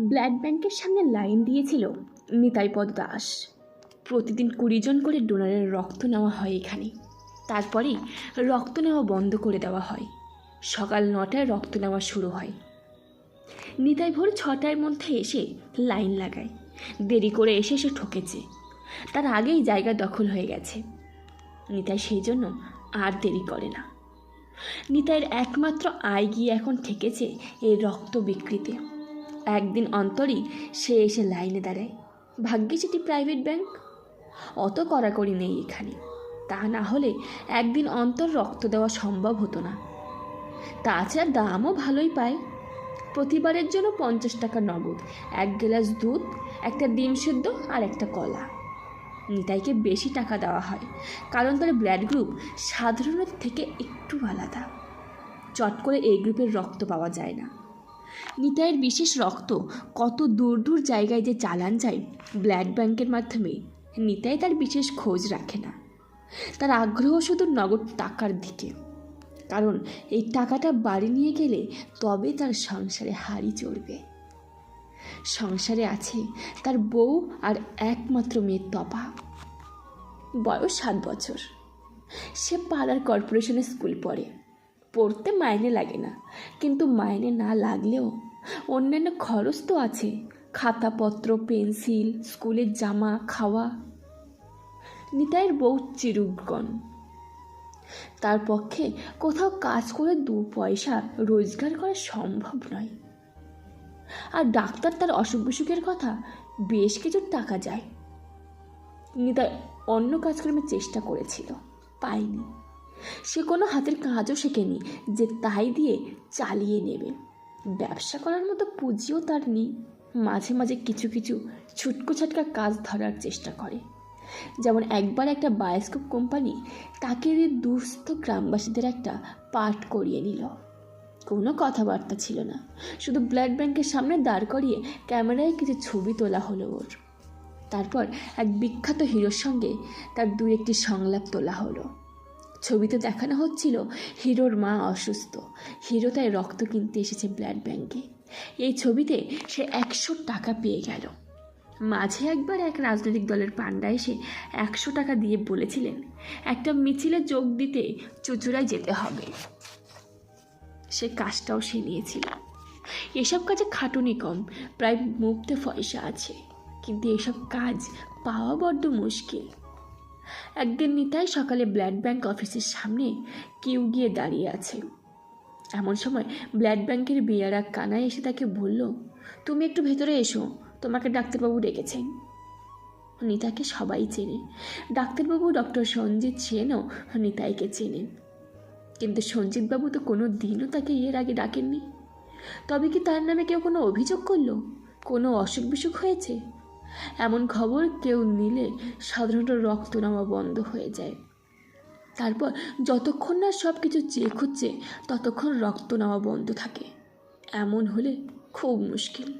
Blood ব্যাংকের সামনে line দিয়েছিল নিতাইপদ দাস প্রতিদিন কুড়ি জন করে ডোনারের রক্ত নেওয়া হয় এখানে। তারপরেই রক্ত নেওয়া বন্ধ করে দেওয়া হয়। সকাল নটায় রক্ত নেওয়া শুরু হয়। নিতাই ভোর ছটার মধ্যে এসে লাইন লাগায়। দেরি করে এসে সে ঠকেছে। তার আগেই জায়গা দখল হয়ে গেছে। নিতাই সেই জন্য আর দেরি করে না। নিতাইয়ের একমাত্র আয় গিয়ে এখন ঠেকেছে এই রক্ত বিক্রিতে। একদিন অন্তরই সে এসে লাইনে দাঁড়ায়। ভাগ্যিস এটি প্রাইভেট ব্যাংক অত কড়াকড়ি নেই এখানে। তা না হলে একদিন অন্তর রক্ত দেওয়া সম্ভব হতো না। তাছাড়া দামও ভালোই পায়। প্রতিবারের জন্য পঞ্চাশ টাকা নগদ, এক গ্লাস দুধ, একটা ডিম সেদ্ধ আর একটা কলা। নিতাইকে বেশি টাকা দেওয়া হয়, কারণ তার ব্লাড গ্রুপ সাধারণের থেকে একটু আলাদা। চট করে এই গ্রুপের রক্ত পাওয়া যায় না। নিতাইয়ের বিশেষ রক্ত কত দূর দূর জায়গায় যে চালান যায় ব্লাড ব্যাংকের মাধ্যমে, নিতাই তার বিশেষ খোঁজ রাখে না। তার আগ্রহ শুধু নগদ টাকার দিকে। কারণ এই টাকাটা বাড়ি নিয়ে গেলে তবে তার সংসারে হাড়ি চড়বে। সংসারে আছে তার বউ আর একমাত্র মেয়ের তপা। বয়স সাত বছর। সে পাড়ার কর্পোরেশনের স্কুল পড়ে। পড়তে মাইনে লাগে না। কিন্তু মাইনে না লাগলেও অন্যান্য খরচ তো আছে। খাতাপত্র, পেন্সিল, স্কুলের জামা, খাওয়া। নিতাইয়ের বউ চিরুগণ তার পক্ষে কোথাও কাজ করে দু পয়সা রোজগার করা সম্ভব নয়। আর ডাক্তার তার অসুখ বিসুখের কথা বেশ কিছু টাকা যায়। নিতাই অন্য কাজকর্মের চেষ্টা করেছিল, পায়নি। সে কোনো হাতের কাজও শেখেনি যে তাই দিয়ে চালিয়ে নেবে। ব্যবসা করার মতো পুঁজিও তার নেই। মাঝে মাঝে কিছু কিছু ছুটকো ছাটকা কাজ ধরার চেষ্টা করে। যেমন একবার একটা বায়োস্কোপ কোম্পানি তাকে দিয়ে দুস্থ গ্রামবাসীদের একটা পাঠ করিয়ে নিল। কোনো কথাবার্তা ছিল না। শুধু ব্লাড ব্যাংকের সামনে দাঁড় করিয়ে ক্যামেরায় কিছু ছবি তোলা হলো ওর। তারপর এক বিখ্যাত হিরোর সঙ্গে তার দু একটি সংলাপ তোলা হলো। ছবিতে দেখানো হচ্ছিল হিরোর মা অসুস্থ। হিরো তাই রক্ত কিনতে এসেছে ব্লাড ব্যাংকে। এই ছবিতে সে একশো টাকা পেয়ে গেল। মাঝে একবার এক রাজনৈতিক দলের পান্ডা এসে একশো টাকা দিয়ে বলেছিলেন, একটা মিছিলে যোগ দিতে চুচুড়ায় যেতে হবে। সে কাজটাও সে নিয়েছিল। এসব কাজে খাটুনি কম, প্রায় মুক্তে পয়সা আছে। কিন্তু এসব কাজ পাওয়া বড্ড মুশকিল। একদিন নিতাই সকালে ব্লাড ব্যাংক অফিসের সামনে কিউ গিয়ে দাঁড়িয়ে আছে। এমন সময় ব্লাড ব্যাংকের বিয়ারা কানায় এসে তাকে বলল, তুমি একটু ভেতরে এসো, তোমাকে ডাক্তারবাবু ডেকেছেন। নিতাকে সবাই চেনে। ডাক্তারবাবু ডক্টর সঞ্জিত সেনও নিতাইকে চেনেন। কিন্তু সঞ্জিতবাবু তো কোনো দিনও তাকে এর আগে ডাকেননি। তবে কি তার নামে কেউ কোনো অভিযোগ করল? কোনো অসুখ বিসুখ হয়েছে? এমন খবর কেউ নিলে সাধারণত রক্ত নেওয়া বন্ধ হয়ে যায়। তারপর যতক্ষণ না সব কিছু চেক হচ্ছে, ততক্ষণ রক্ত নেওয়া বন্ধ থাকে। এমন হলে খুব মুশকিল।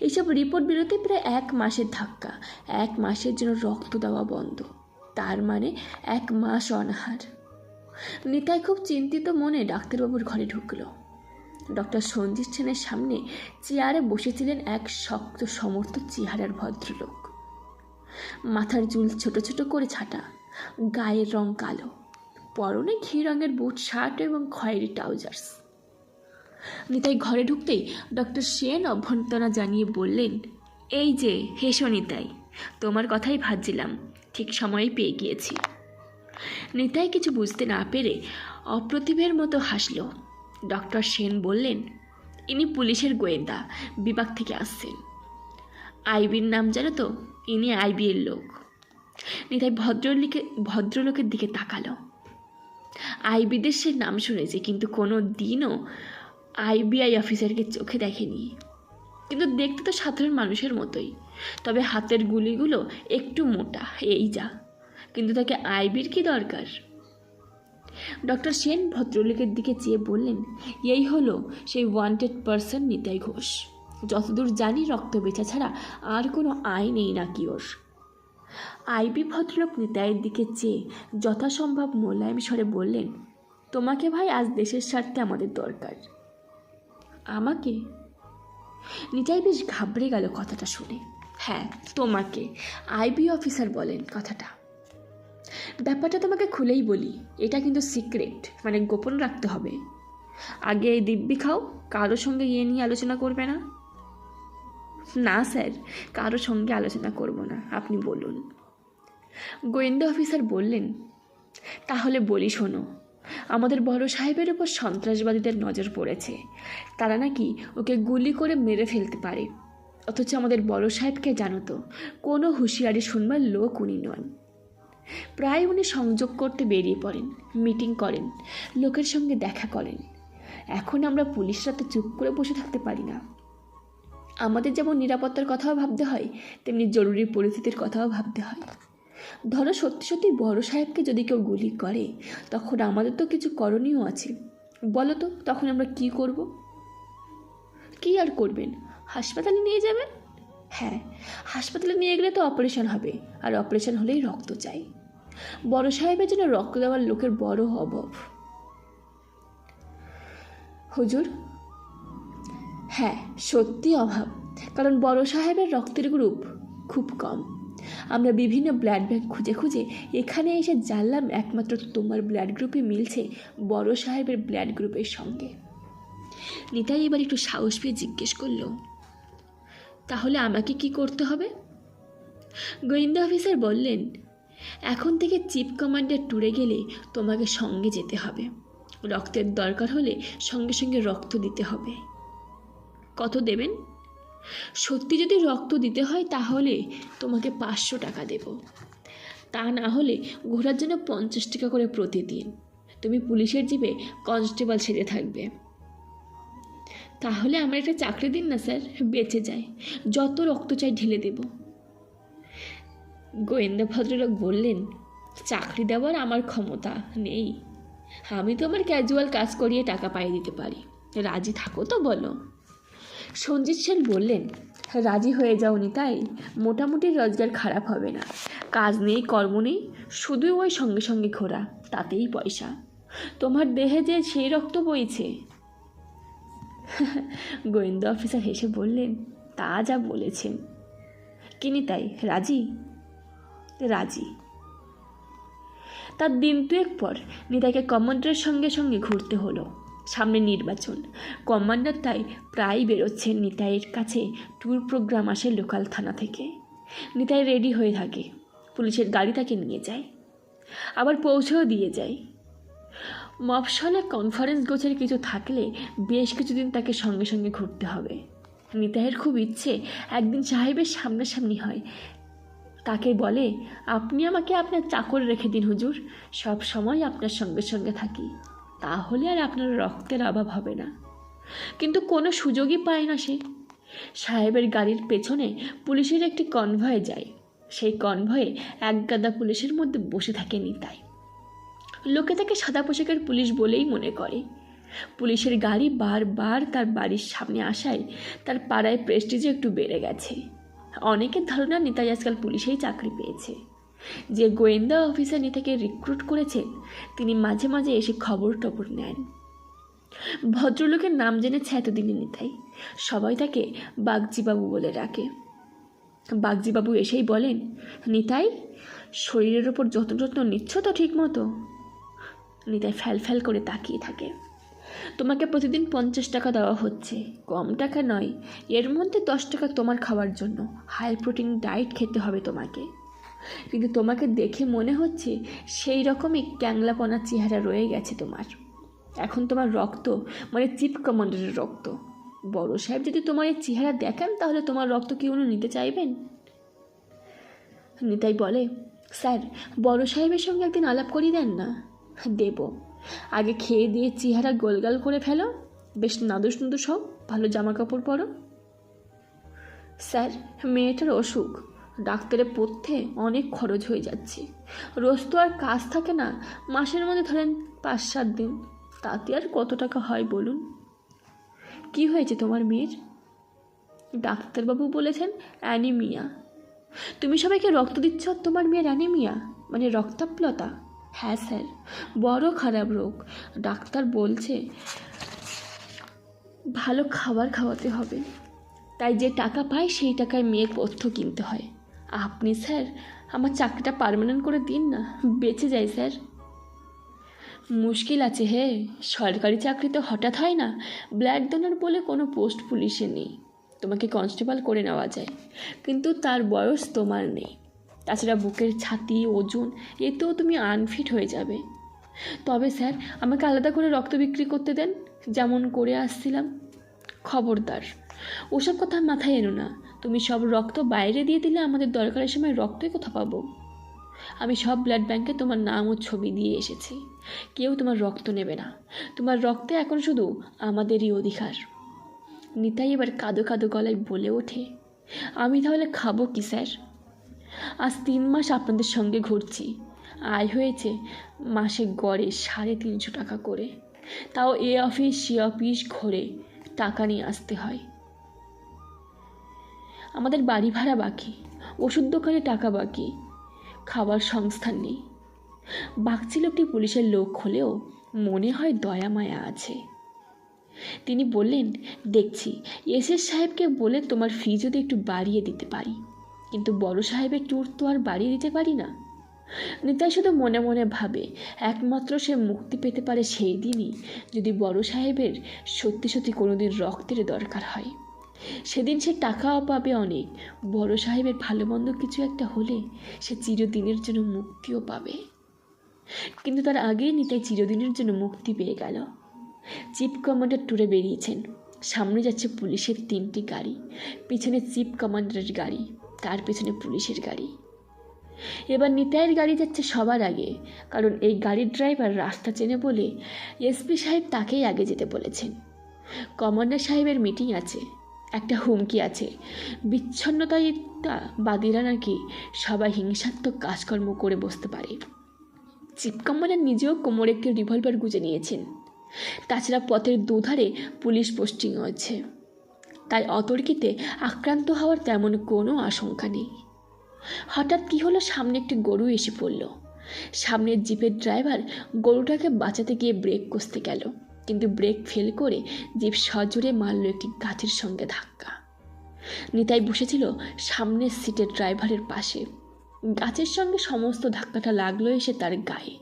এসব রিপোর্ট বেরোতে প্রায় এক মাসের ধাক্কা। এক মাসের জন্য রক্ত দেওয়া বন্ধ। তার মানে এক মাস অনাহার। নিতাই খুব চিন্তিত মনে ডাক্তারবাবুর ঘরে ঢুকলো। ডক্টর সঞ্জিত সেনের সামনে চেয়ারে বসেছিলেন এক শক্ত সমর্থ চেহারার ভদ্রলোক। মাথার চুল ছোট ছোট করে ছাটা, গায়ের রং কালো, পরনে ঘি রঙের বুট, শার্ট এবং খয়েরি ট্রাউজার্স। নিতাই ঘরে ঢুকতেই ডক্টর সেন অভ্যন্তনা জানিয়ে বললেন, এই যে, হেসো নিতাই, তোমার কথাই ভাবছিলাম, ঠিক সময়ে পেয়ে গিয়েছি। নিতাই কিছু বুঝতে না পেরে অপ্রতিভের মতো হাসল। ডক্টর সেন বললেন, ইনি পুলিশের গোয়েন্দা, বিভাগ থেকে আসছেন। আইবির নাম জানো তো, ইনি আইবি এর লোক নিতাই ভদ্রলোকে, ভদ্রলোকের দিকে তাকালো। আইবিদের সে নাম শুনেছে, কিন্তু কোনো দিনও আইবিআই অফিসারকে চোখে দেখেনি। কিন্তু দেখতে তো সাধারণ মানুষের মতোই, তবে হাতের গুলিগুলো একটু মোটা, এই যা। কিন্তু তাকে আইবির কি দরকার? ডক্টর সেন ভদ্রলোকের দিকে চেয়ে বললেন, এই হলো সেই ওয়ান্টেড পার্সন নিতাই ঘোষ। যতদূর জানি রক্ত বেচা ছাড়া আর কোনো আয় নেই নাকি ওর। আইবি ভদ্রলোক নিতাইয়ের দিকে চেয়ে যথাসম্ভব মোলায়েম স্বরে বললেন, তোমাকে ভাই, আজ দেশের স্বার্থে আমাদের দরকার। আমাকে? নিতাই বেশ ঘাবড়ে গেল কথাটা শুনে। হ্যাঁ তোমাকে। আইবি অফিসার বলেন কথাটা। ব্যাপারটা তোমাকে খুলেই বলি, এটা কিন্তু সিক্রেট মানে গোপন রাখতে হবে। আগে দিব্যি খাও, কারোর সঙ্গে ইয়ে নিয়ে আলোচনা করবে না। না স্যার, কারোর সঙ্গে আলোচনা করব না, আপনি বলুন। গোয়েন্দা অফিসার বললেন, তাহলে বলি শোনো, আমাদের বড় সাহেবের ওপর সন্ত্রাসবাদীদের নজর পড়েছে। তারা নাকি ওকে গুলি করে মেরে ফেলতে পারে। অথচ আমাদের বড় সাহেবকে জানো তো, কোনো হুঁশিয়ারি শুনবার লোক উনি নন। প্রায় উনি সংযোগ করতে বেরিয়ে পড়েন মিটিং করেন, লোকের সঙ্গে দেখা করেন। এখন আমরা পুলিশরা তো চুপ করে বসে থাকতে পারি না। আমাদের যেমন নিরাপত্তার কথাও ভাবতে হয়, তেমনি জরুরি পরিস্থিতির কথাও ভাবতে হয়। ধরো সত্যি সত্যি বড় সাহেবকে যদি কেউ গুলি করে, তখন আমাদের তো কিছু করণীয় আছে। বলো তো, তখন আমরা কি করব? কি আর করবেন? হাসপাতালে নিয়ে যাবেন? হ্যাঁ হাসপাতালে নিয়ে গেলে তো অপারেশন হবে, আর অপারেশন হলেই রক্ত চাই। বড় সাহেবের জন্য রক্ত দেওয়ার লোকের বড় অভাব। হুজুর? হ্যাঁ সত্যি অভাব, কারণ বড় সাহেবের রক্তের গ্রুপ খুব কম। আমরা বিভিন্ন ব্লাড ব্যাংক খুঁজে খুঁজে এখানে এসে জানলাম একমাত্র তোমার ব্লাড গ্রুপই মিলছে বড় সাহেবের ব্লাড গ্রুপের সঙ্গে। নিতাই এবার একটু সাহস পেয়ে জিজ্ঞেস করল তাহলে আমাকে কি করতে হবে? গোয়েন্দা অফিসার বললেন, এখন থেকে চিফ কমান্ডার ট্যুরে গেলে তোমাকে সঙ্গে যেতে হবে। রক্তের দরকার হলে সঙ্গে সঙ্গে রক্ত দিতে হবে। কত দেবেন? সত্যি যদি রক্ত দিতে হয় তাহলে তোমাকে পাঁচশো টাকা দেব। তা না হলে ঘোরার জন্য পঞ্চাশ টাকা করে প্রতিদিন। তুমি পুলিশের জিপে কনস্টেবল সেজে থাকবে। তাহলে আমার একটা চাকরি দিন না, স্যার। বেঁচে যায় যত রক্ত চাই ঢেলে দেব। গোয়েন্দা ভদ্রলোক বললেন, চাকরি দেওয়ার আমার ক্ষমতা নেই। আমি তো আমার ক্যাজুয়াল কাজ করিয়ে টাকা পাইয়ে দিতে পারি। রাজি থাকো তো বলো। সঞ্জিত সেন বললেন, রাজি হয়ে যাওনি তাই? মোটামুটি রোজগার খারাপ হবে না। কাজ নেই, কর্ম নেই, শুধু ওই সঙ্গে সঙ্গে ঘোরা, তাতেই পয়সা। তোমার দেহে যে সেই রক্ত বইছে গোয়েন্দা অফিসার হেসে বললেন, তা যা বলেছেন। কিনি তাই, রাজি? রাজি। তার দিন দুয়েক পর নিতাইকে কমান্ডারের সঙ্গে সঙ্গে ঘুরতে হলো। সামনে নির্বাচন। কমান্ডার তাই প্রায় বেরোচ্ছেন নিতাইয়ের কাছে। ট্যুর প্রোগ্রাম আসে লোকাল থানা থেকে। নিতাই রেডি হয়ে থাকে। পুলিশের গাড়ি তাকে নিয়ে যায়। আবার পৌঁছেও দিয়ে যায়। মফসলে কনফারেন্স গোছের কিছু থাকলে বেশ কিছুদিন তাকে সঙ্গে সঙ্গে ঘুরতে হবে। নিতাইয়ের খুব ইচ্ছে একদিন সাহেবের সামনাসামনি হয়। তাকে বলে, আপনি আমাকে আপনার চাকর রেখে দিন হুজুর, সব সময় আপনার সঙ্গে সঙ্গে থাকি। তাহলে আর আপনার রক্তের অভাব হবে না। কিন্তু কোনো সুযোগই পায় না সে। সাহেবের গাড়ির পেছনে পুলিশের একটি কনভয় যায়। সেই কনভয়ে এক গাদা পুলিশের মধ্যে বসে থাকে নিতাই। লোকে তাকে সাদা পোশাকের পুলিশ বলেই মনে করে। পুলিশের গাড়ি বারবার তার বাড়ির সামনে আসায় তার পাড়ায় প্রেস্টিজও একটু বেড়ে গেছে। অনেকের ধারণা নিতাই আজকাল পুলিশেই চাকরি পেয়েছে। যে গোয়েন্দা অফিসার নিতাকে রিক্রুট করেছেন তিনি মাঝে মাঝে এসে খবর টবর নেন। ভদ্রলোকের নাম জেনেছে এতদিনে নিতাই। সবাই তাকে বাগজিবাবু বলে ডাকে। বাগজিবাবু এসেই বলেন, নিতাই, শরীরের ওপর যত্ন যত্ন নিচ্ছ তো ঠিক মতো নিতাই ফ্যাল ফ্যাল করে তাকিয়ে থাকে। তোমাকে প্রতিদিন পঞ্চাশ টাকা দেওয়া হচ্ছে। কম টাকা নয়, এর মধ্যে দশ টাকা তোমার খাওয়ার জন্য। হাই প্রোটিন ডায়েট খেতে হবে তোমাকে। কিন্তু তোমাকে দেখে মনে হচ্ছে সেই রকমই ক্যাংলাপনা চেহারা রয়ে গেছে তোমার। এখন তোমার রক্ত মানে চিফ কমান্ডারের রক্ত। বড় সাহেব যদি তোমার এই চেহারা দেখেন, তাহলে তোমার রক্ত কি উনি নিতে চাইবেন? নিতাই বলে, স্যার, বড় সাহেবের সঙ্গে একদিন আলাপ করিয়ে দেন না? দেব। আগে খেয়ে দিয়ে চেহারা গোলগাল করে ফেলো। বেশ নাদুস নুদুস হও, ভালো জামা কাপড় পরো। স্যার, মেয়েটার অসুখ। ডাক্তারে পথ্যে অনেক খরচ হয়ে যাচ্ছে। রোজ তো আর কাজ থাকে না। মাসের মধ্যে ধরেন পাঁচ সাত দিন। তাতে আর কত টাকা হয় বলুন? কি হয়েছে তোমার মেয়ের? ডাক্তারবাবু বলেছেন অ্যানিমিয়া। তুমি সবাইকে রক্ত দিচ্ছ তোমার মেয়ের অ্যানিমিয়া? মানে রক্তাপ্লতা হ্যাঁ স্যার, বড় খারাপ রোগ। ডাক্তার বলছে, ভালো খাবার খাওয়াতে হবে। তাই যে টাকা পায়, সেই টাকায় মেয়ের পথ্য কিনতে হয়। আপনি স্যার, আমার চাকরিটা পারমানেন্ট করে দিন না, বেঁচে যাই স্যার। মুশকিল আছে হে, সরকারি চাকরি তো হঠাৎ হয় না ব্লাড ডোনার বলে কোনো পোস্ট পুলিশে নেই। তোমাকে কনস্টেবল করে নেওয়া যায়। কিন্তু তার বয়স তোমার নেই। তাছাড়া বুকের ছাতি, ওজন, এতেও তুমি আনফিট হয়ে যাবে। তবে স্যার, আমাকে আলাদা করে রক্ত বিক্রি করতে দেন, যেমন করে আসছিলাম। খবরদার, ওসব কথা মাথায় এনো না। তুমি সব রক্ত বাইরে দিয়ে দিলে আমাদের দরকারের সময় রক্তই কোথা পাবো। আমি সব ব্লাড ব্যাংকে তোমার নাম ও ছবি দিয়ে এসেছি। কেউ তোমার রক্ত নেবে না। তোমার রক্তে এখন শুধু আমাদেরই অধিকার। নিতাই এবার কাদো কাদো গলায় বলে ওঠে। আমি তাহলে খাব কি, স্যার? আজ তিন মাস আপনাদের সঙ্গে ঘুরছি। আয় হয়েছে মাসে গড়ে সাড়ে তিনশো টাকা করে। তাও এ অফিস, সে অফিস ঘুরে টাকা নিয়ে আসতে হয়। আমাদের বাড়ি ভাড়া বাকি, ওষুধ দোকানে টাকা বাকি, খাবার সংস্থান নেই। বাগচি লোকটি পুলিশের লোক হলেও মনে হয় দয়া মায়া আছে। তিনি বললেন, দেখছি এসএস সাহেবকে বলে তোমার ফি যদি একটু বাড়িয়ে দিতে পারি। কিন্তু বড় সাহেবের ট্যুর তো আর বাড়িয়ে দিতে পারি না। নিতাই শুধু মনে মনে ভাবে, একমাত্র সে মুক্তি পেতে পারে সেই দিনই যদি বড় সাহেবের সত্যি সত্যি কোনোদিন রক্তের দরকার হয়। সেদিন সে টাকাও পাবে অনেক, বড় সাহেবের ভালো মন্দ কিছু একটা হলে সে চিরদিনের জন্য মুক্তিও পাবে। কিন্তু তার আগেই নিতাই চিরদিনের জন্য মুক্তি পেয়ে গেল। চিফ কমান্ডার ট্যুরে বেরিয়েছেন, সামনে যাচ্ছে পুলিশের তিনটি গাড়ি, পিছনে চিফ কমান্ডারের গাড়ি। তার পেছনে পুলিশের গাড়ি। এবার নিতাইয়ের গাড়ি যাচ্ছে সবার আগে, কারণ এই গাড়ির ড্রাইভার রাস্তা চেনে বলে এসপি সাহেব তাকেই আগে যেতে বলেছেন। কমান্ডার সাহেবের মিটিং আছে, একটা হুমকি আছে। বিচ্ছন্নতায়িতা বাদীরা নাকি সবাই হিংসাত্মক কাজকর্ম করে বসতে পারে। চিফ কমান্ডার নিজেও কোমরে একটি রিভলভার গুঁজে নিয়েছেন। তাছাড়া পথের দুধারে পুলিশ পোস্টিং আছে। তাই অতর্কিতে আক্রান্ত হওয়ার তেমন কোনো আশঙ্কা নেই। হঠাৎ কী হলো সামনে একটি গরু এসে পড়ল। সামনের জিপের ড্রাইভার গরুটাকে বাঁচাতে গিয়ে ব্রেক কষতে গেল, কিন্তু ব্রেক ফেল করে জিপ সজোরে মারল একটি গাছের সঙ্গে ধাক্কা। নিতাই বসেছিল সামনের সিটের ড্রাইভারের পাশে। গাছের সঙ্গে সমস্ত ধাক্কাটা লাগল এসে তার গায়ে।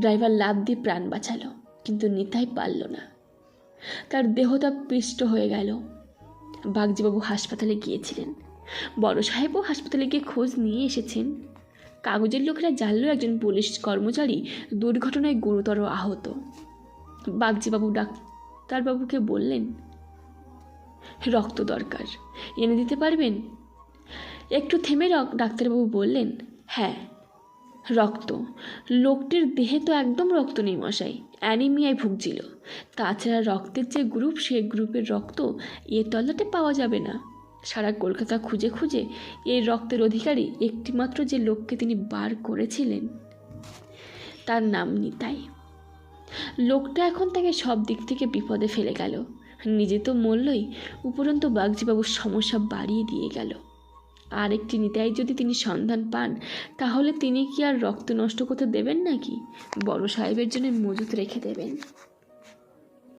ড্রাইভার লাভ দিয়ে প্রাণ বাঁচালো, কিন্তু নিতাই পারল না। তার দেহটা পিষ্ট হয়ে গেল। বাগজিবাবু হাসপাতালে গিয়েছিলেন। বড় সাহেবও হাসপাতালে গিয়ে খোঁজ নিয়ে এসেছেন। কাগজের লোকেরা জানলো একজন পুলিশ কর্মচারী দুর্ঘটনায় গুরুতর আহত। বাগজিবাবু ডাক্তারবাবুকে বললেন, রক্ত দরকার। এনে দিতে পারবেন? একটু থেমে ডাক্তারবাবু বললেন হ্যাঁ। রক্ত। লোকটির দেহে তো একদম রক্ত নেই মশাই, অ্যানিমিয়ায় ভুগছিল। তাছাড়া রক্তের যে গ্রুপ সেই গ্রুপের রক্ত এ তলাতে পাওয়া যাবে না। সারা কলকাতা খুঁজে খুঁজে এই রক্তের অধিকারী একটিমাত্র যে লোককে তিনি বার করেছিলেন, তার নাম নিতাই। লোকটা এখন তাকে সব দিক থেকে বিপদে ফেলে গেল। নিজে তো মরলই, উপরন্তু বাগজিবাবুর সমস্যা বাড়িয়ে দিয়ে গেল। আর একটি নিতাই যদি তিনি সন্ধান পান, তাহলে তিনি কি আর রক্ত নষ্ট করতে দেবেন নাকি? বড় সাহেবের জন্য মজুত রেখে দেবেন।